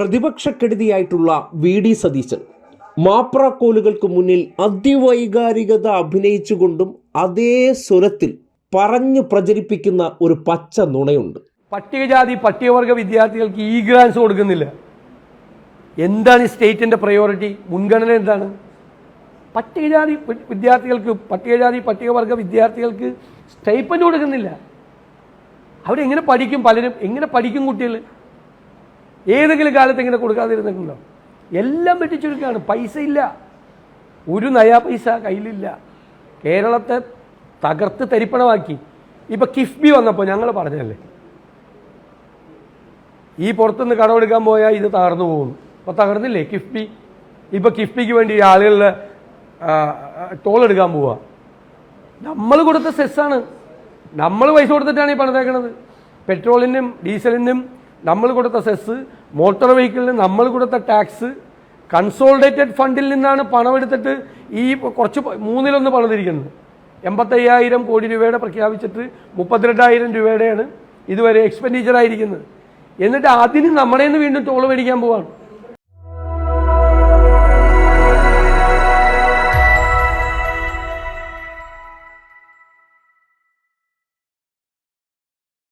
പ്രതിപക്ഷക്കെടുതിയായിട്ടുള്ള V D Satheesan മാപ്രാക്കോലുകൾക്ക് മുന്നിൽ അതിവൈകാരികത അഭിനയിച്ചുകൊണ്ടും അതേ സ്വരത്തിൽ പറഞ്ഞു പ്രചരിപ്പിക്കുന്ന ഒരു പച്ച നുണയുണ്ട്. പട്ടികജാതി പട്ടികവർഗ വിദ്യാർത്ഥികൾക്ക് ഈ ഗ്രാൻസ് കൊടുക്കുന്നില്ല. എന്താണ് സ്റ്റേറ്റിന്റെ പ്രയോറിറ്റി മുൻഗണന എന്താണ്? പട്ടികജാതി വിദ്യാർത്ഥികൾക്ക് പട്ടികജാതി പട്ടികവർഗ വിദ്യാർത്ഥികൾക്ക് സ്റ്റൈപ്പൻ കൊടുക്കുന്നില്ല. അവരെങ്ങനെ പഠിക്കും പലരും? എങ്ങനെ പഠിക്കും കുട്ടികൾ ഏതെങ്കിലും കാലത്ത് ഇങ്ങനെ കൊടുക്കാതിരുന്നിട്ടുണ്ടോ? എല്ലാം വെട്ടിച്ചെടുക്കുകയാണ് പൈസ ഇല്ല. ഒരു നയാ പൈസ കയ്യിലില്ല. കേരളത്തെ തകർത്ത് തരിപ്പണമാക്കി. ഇപ്പം കിഫ്ബി വന്നപ്പോൾ ഞങ്ങൾ പറഞ്ഞല്ലേ ഈ പുറത്തുനിന്ന് കടമെടുക്കാൻ പോയാൽ ഇത് തകർന്നു പോകും അപ്പോൾ തകർന്നില്ലേ കിഫ്ബി? ഇപ്പോൾ കിഫ്ബിക്ക് വേണ്ടി ആളുകളിൽ ടോൾ എടുക്കാൻ പോവുക നമ്മൾ കൊടുത്ത സെസ്സാണ്. നമ്മൾ പൈസ കൊടുത്തിട്ടാണ് ഈ പണിതേക്കണത്. പെട്രോളിനും ഡീസലിനും നമ്മൾ കൊടുത്ത സെസ് മോട്ടോർ വെഹിക്കിളിന് നമ്മൾ കൊടുത്ത ടാക്സ് കൺസോൾഡേറ്റഡ് ഫണ്ടിൽ നിന്നാണ് പണമെടുത്തിട്ട് ഈ കുറച്ച് മൂന്നിലൊന്ന് പണിതിരിക്കുന്നത്. എൺപത്തയ്യായിരം കോടി രൂപയുടെ പ്രഖ്യാപിച്ചിട്ട് മുപ്പത്തിരണ്ടായിരം രൂപയുടെയാണ് ഇതുവരെ എക്സ്പെൻഡിച്ചർ ആയിരിക്കുന്നത്. എന്നിട്ട് അതിന് നമ്മുടെ വീണ്ടും ടോൾ മേടിക്കാൻ പോവാണ്.